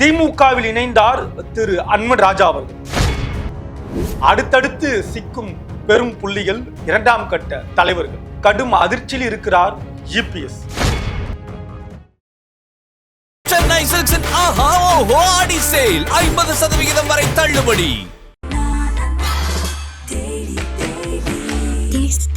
திமுகவில் இணைந்தார் திரு அன்மன் ராஜா அவர்கள். அடுத்தடுத்து சிக்கும் பெரும் புள்ளிகள் இரண்டாம் கட்ட தலைவர்கள். கடும் அதிர்ச்சியில் இருக்கிறார் இபிஎஸ் சென்னை சில்க்ஸின் ஆஹா ஓஹோ ஆடி சேல் ஐம்பது சதவிகிதம் வரை தள்ளுபடி.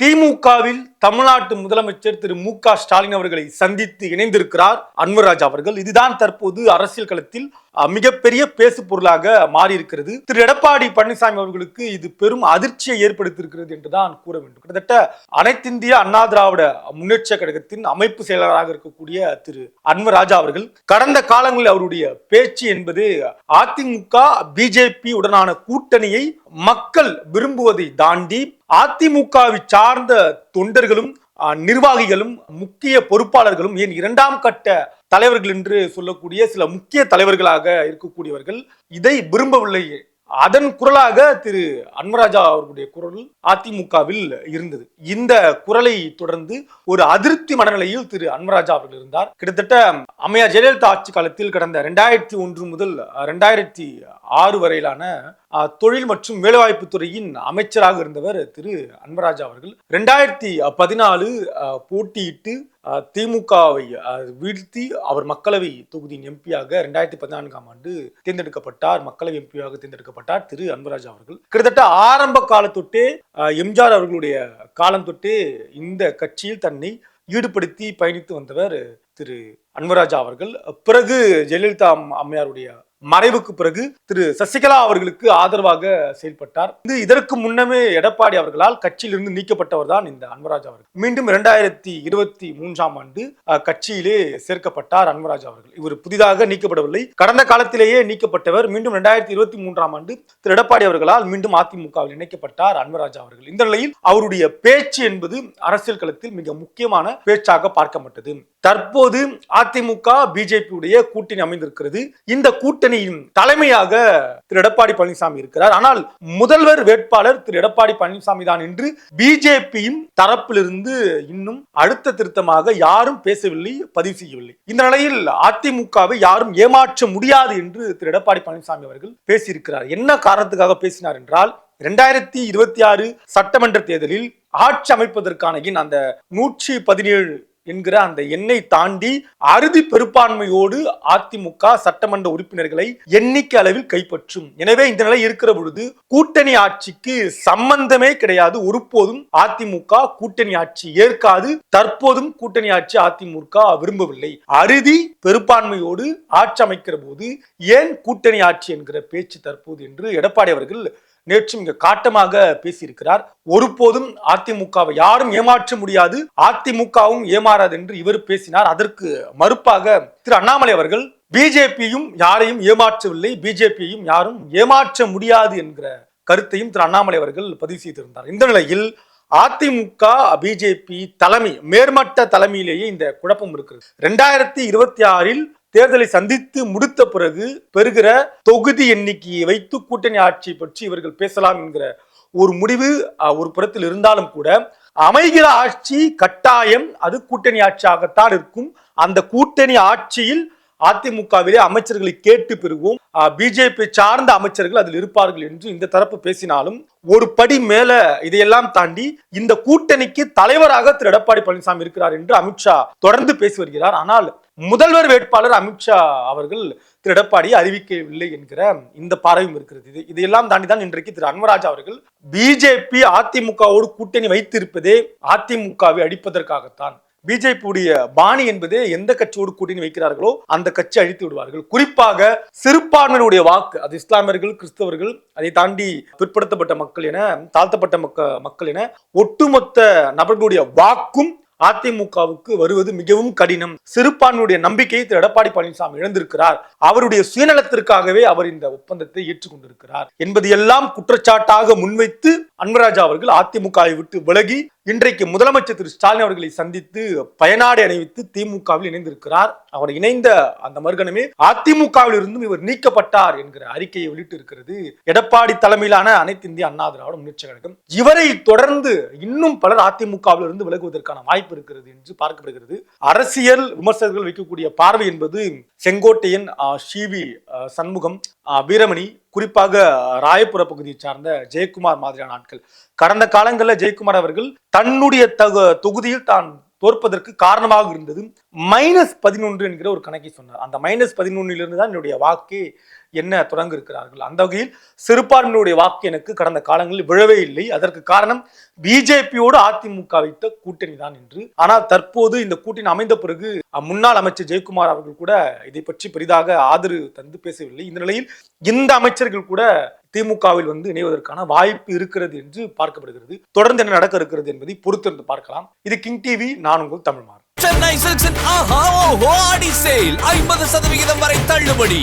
திமுகவில் தமிழ்நாட்டு முதலமைச்சர் திரு மு க ஸ்டாலின் அவர்களை சந்தித்து இணைந்திருக்கிறார் அன்வராஜ் அவர்கள். இதுதான் தற்போது அரசியல் களத்தில் மிகப்பெரிய பேசு பொருளாக மாறியிருக்கிறது. திரு எடப்பாடி பழனிசாமி அவர்களுக்கு இது பெரும் அதிர்ச்சியை ஏற்படுத்தியிருக்கிறது என்றுதான் கூற வேண்டும். கிட்டத்தட்ட அனைத்திந்திய அண்ணா திராவிட முன்னேற்ற கழகத்தின் அமைப்பு செயலாளராக இருக்கக்கூடிய திரு அன்வராஜா அவர்கள் கடந்த காலங்களில் அவருடைய பேச்சு என்பது அதிமுக பிஜேபி உடனான கூட்டணியை மக்கள் விரும்புவதை தாண்டி அதிமுகவை சார்ந்த தொண்டர்களும் நிர்வாகிகளும் முக்கிய பொறுப்பாளர்களும் ஏன் இரண்டாம் கட்ட தலைவர்கள் என்று சொல்லக்கூடிய சில முக்கிய தலைவர்களாக இருக்கக்கூடியவர்கள் இதை விரும்பவில்லை. அதன் குரலாக திரு. அன்வராஜா அவர்களுடைய குரல் அதிமுகவில் இருந்தது. இந்த குரலை தொடர்ந்து ஒரு அதிருப்தி மனநிலையில் திரு. அன்வராஜா அவர்கள் இருந்தார். கிட்டத்தட்ட அம்மையார் ஜெயலலிதா ஆட்சி காலத்தில் கடந்த ரெண்டாயிரத்தி ஒன்று முதல் ரெண்டாயிரத்தி ஆறு வரையிலான தொழில் மற்றும் வேலைவாய்ப்பு துறையின் அமைச்சராக இருந்தவர் திரு அன்வராஜா அவர்கள். ரெண்டாயிரத்தி பதினாலு போட்டியிட்டு திமுகவை வீழ்த்தி அவர் மக்களவை தொகுதியின் எம்பியாக ரெண்டாயிரத்தி பதினான்காம் ஆண்டு தேர்ந்தெடுக்கப்பட்டார். மக்களவை எம்பியாக தேர்ந்தெடுக்கப்பட்டார் திரு அன்பராஜா அவர்கள். கிட்டத்தட்ட ஆரம்ப கால தொட்டே எம்ஜிஆர் அவர்களுடைய காலம் தொட்டே இந்த கட்சியில் தன்னை ஈடுபடுத்தி பயணித்து வந்தவர் திரு அன்பராஜா அவர்கள். பிறகு ஜெயலலிதா அம்மையாருடைய மறைவுக்கு பிறகு திரு சசிகலா அவர்களுக்கு ஆதரவாக செயல்பட்டார். இது இதற்கு முன்னமே எடப்பாடி அவர்களால் கட்சியிலிருந்து நீக்கப்பட்டவர் தான் இந்த அன்பராஜ் அவர்கள். மீண்டும் இரண்டாயிரத்தி இருபத்தி மூன்றாம் ஆண்டு கட்சியிலே சேர்க்கப்பட்டார் அன்பராஜ் அவர்கள். இவர் புதிதாக நீக்கப்படவில்லை. கடந்த காலத்திலேயே நீக்கப்பட்டவர். மீண்டும் இரண்டாயிரத்தி இருபத்தி மூன்றாம் ஆண்டு திரு எடப்பாடி அவர்களால் மீண்டும் அதிமுகவில் இணைக்கப்பட்டார் அன்பராஜ் அவர்கள். இந்த நிலையில் அவருடைய பேச்சு என்பது அரசியல் களத்தில் மிக முக்கியமான பேச்சாக பார்க்கப்பட்டது. தற்போது அதிமுக பிஜேபியுடைய கூட்டணி அமைந்திருக்கிறது. இந்த கூட்டணி கூட்டணியின் தலைமையாக திரு எடப்பாடி பழனிசாமி இருக்கிறார். ஆனால் முதல்வர் வேட்பாளர் திரு எடப்பாடி பழனிசாமி தான் என்று பிஜேபியின் தரப்பிலிருந்து இன்னும் அடுத்த திருத்தமாக யாரும் பேசவில்லை பதிவு செய்யவில்லை. இந்த நிலையில் அதிமுகவை யாரும் ஏமாற்ற முடியாது என்று திரு எடப்பாடி பழனிசாமி அவர்கள் பேசியிருக்கிறார். என்ன காரணத்துக்காக பேசினார் என்றால் இரண்டாயிரத்தி இருபத்தி ஆறு சட்டமன்ற தேர்தலில் ஆட்சி அமைப்பதற்கான அந்த நூற்றி பதினேழு என்கிற அந்த எண்ணை தாண்டி அறுதி பெரும்பான்மையோடு அதிமுக சட்டமன்ற உறுப்பினர்களை எண்ணிக்கை அளவில் கைப்பற்றும். எனவே இந்த நிலை இருக்கிற பொழுது கூட்டணி ஆட்சிக்கு சம்பந்தமே கிடையாது. ஒருபோதும் அதிமுக கூட்டணி ஆட்சி ஏற்காது. தற்போதும் கூட்டணி ஆட்சி அதிமுக விரும்பவில்லை. அறுதி பெரும்பான்மையோடு ஆட்சி அமைக்கிற போது ஏன் கூட்டணி ஆட்சி என்கிற பேச்சு தற்போது என்று எடப்பாடி அவர்கள் நேற்று இங்கு காட்டமாக பேசியிருக்கிறார். ஒருபோதும் அதிமுகவை யாரும் ஏமாற்ற முடியாது. அதிமுகவும் ஏமாறாது என்று இவர் பேசினார். அதற்கு மறுப்பாக திரு அண்ணாமலை அவர்கள் பிஜேபியும் யாரையும் ஏமாற்றவில்லை. பிஜேபியும் யாரும் ஏமாற்ற முடியாது என்கிற கருத்தையும் திரு அண்ணாமலை அவர்கள் பதிவு செய்திருந்தார். இந்த நிலையில் அதிமுக பிஜேபி தலைமை மேர்மட்ட தலைமையிலேயே இந்த குழப்பம் இருக்கிறது. ரெண்டாயிரத்தி இருபத்தி ஆறில் தேர்தலை சந்தித்து முடித்த பிறகு பெறுகிற தொகுதி எண்ணிக்கையை வைத்து கூட்டணி ஆட்சி பற்றி இவர்கள் பேசலாம் என்கிற ஒரு முடிவு ஒரு புறத்தில் இருந்தாலும் கூட அமைகிற ஆட்சி கட்டாயம் அது கூட்டணி ஆட்சியாகத்தான் இருக்கும். அந்த கூட்டணி ஆட்சியில் அதிமுகவிலே அமைச்சர்களை கேட்டு பெறுவோம். பிஜேபி சார்ந்த அமைச்சர்கள் அதில் இருப்பார்கள் என்று இந்த தரப்பு பேசினாலும் ஒரு படி மேல இதையெல்லாம் தாண்டி இந்த கூட்டணிக்கு தலைவராக திரு. எடப்பாடி பழனிசாமி இருக்கிறார் என்று அமித்ஷா தொடர்ந்து பேசி வருகிறார். ஆனால் முதல்வர் வேட்பாளர் அமித்ஷா அவர்கள் திரு. எடப்பாடி அறிவிக்கவில்லை என்கிற இந்த பார்வையும் இருக்கிறது. இது இதையெல்லாம் தாண்டி தான் இன்றைக்கு திரு. அன்வராஜ் அவர்கள் பிஜேபி அதிமுகவோடு கூட்டணி வைத்திருப்பதே அதிமுகவை அடிப்பதற்காகத்தான். பிஜேபியுடைய பாணி என்பதே எந்த கட்சியோடு கூட்டணி வைக்கிறார்களோ அந்த கட்சி அழித்து விடுவார்கள். குறிப்பாக சிறுபான்மையினுடைய வாக்கு அது இஸ்லாமியர்கள் கிறிஸ்தவர்கள் அதை தாண்டி பிற்படுத்தப்பட்ட மக்கள் என தாழ்த்தப்பட்ட மக்க மக்கள் என ஒட்டுமொத்த நபர்களுடைய வாக்கும் அதிமுகவுக்கு வருவது மிகவும் கடினம். சிறுபான்மையுடைய நம்பிக்கையை திரு. எடப்பாடி பழனிசாமி இழந்திருக்கிறார். அவருடைய சுயநலத்திற்காகவே அவர் இந்த ஒப்பந்தத்தை ஏற்றுக்கொண்டிருக்கிறார். என்பது எல்லாம் குற்றச்சாட்டாக முன்வைத்து அன்பராஜா அவர்கள் அதிமுகவை விட்டு விலகி இன்றைக்கு முதலமைச்சர் திரு ஸ்டாலின் அவர்களை சந்தித்து பயனாடை அணிவித்து திமுகவில் இணைந்திருக்கிறார். அவர் இணைந்த அந்த மறுகணமே அதிமுகவில் இருந்தும் இவர் நீக்கப்பட்டார் என்கிற அறிக்கையை வெளியிட்டு இருக்கிறது எடப்பாடி தலைமையிலான அனைத்து இந்திய அண்ணா திராவிட முன்னேற்ற கழகம். இவரை தொடர்ந்து இன்னும் பலர் அதிமுகவில் இருந்து விலகுவதற்கான வாய்ப்பு இருக்கிறது என்று பார்க்கப்படுகிறது. அரசியல் விமர்சகர்கள் வைக்கக்கூடிய பார்வை என்பது செங்கோட்டையன் சிவி சண்முகம் ஆஹ் வீரமணி குறிப்பாக ராயபுர பகுதியை சார்ந்த ஜெயக்குமார் மாதிரியான ஆட்கள். கடந்த காலங்களில் ஜெயக்குமார் அவர்கள் தன்னுடைய தகு தொகுதியில் தான் தோற்பதற்கு காரணமாக இருந்தது. மைனஸ் பதினொன்று என்கிற ஒரு கணக்கை சொன்னார். அந்த மைனஸ் பதினொன்னிலிருந்து தான் என்னுடைய வாக்கே என்ன தொடங்க இருக்கிறார்கள் அந்த வகையில் சிறுபான்மையுடைய வாக்கு எனக்கு கடந்த காலங்களில் விழவே இல்லை. அதற்கு காரணம் பிஜேபியோடு அதிமுக வைத்த கூட்டணி தான் என்று. ஆனால் தற்போது இந்த கூட்டணி அமைந்த பிறகு அஹ், முன்னாள் அமைச்சர் ஜெயக்குமார் அவர்கள் கூட இதை பற்றி பெரிதாக ஆதரவு தந்து பேசவில்லை. இந்த நிலையில் இந்த அமைச்சர்கள் கூட திமுகவில் வந்து இணைவதற்கான வாய்ப்பு இருக்கிறது என்று பார்க்கப்படுகிறது. தொடர்ந்து என்ன நடக்க இருக்கிறது என்பதை பொறுத்திருந்து பார்க்கலாம். இது கிங் டிவி நான் உங்கள் தமிழ்மார் சென்னை ஆஹா ஓஹோ ஆடி சேல். ஐம்பது சதவிகிதம் வரை தள்ளுபடி.